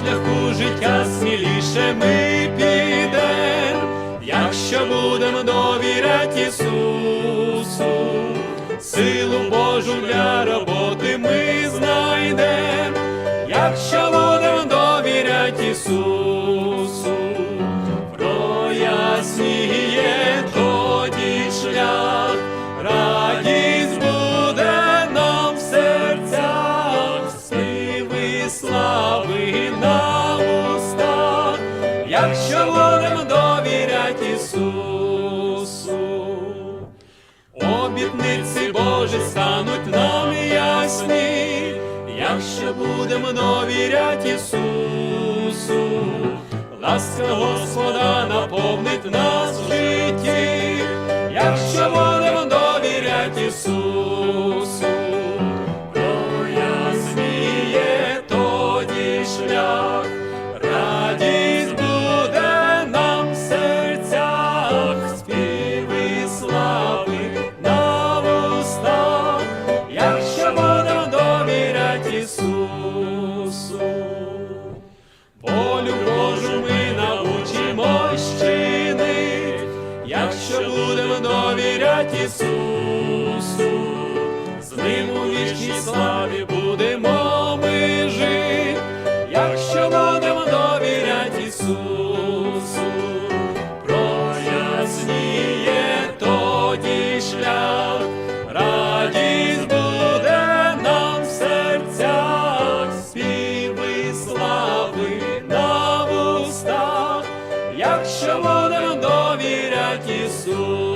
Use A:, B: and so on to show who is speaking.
A: шляху життя сміліше ми підем, якщо будемо довіряти Ісусу, силу Божу для роботи. Якщо будемо довіряти Ісусу. Обітниці Божі стануть нам ясні, якщо будемо довіряти Ісусу, ласка Господа наповнить нас в житті, якщо будемо довіряти Ісусу, шлях, Ісусу. Волю Божу ми научимо щини, якщо будемо довіряти Ісусу, будемо довіряти Ісусу.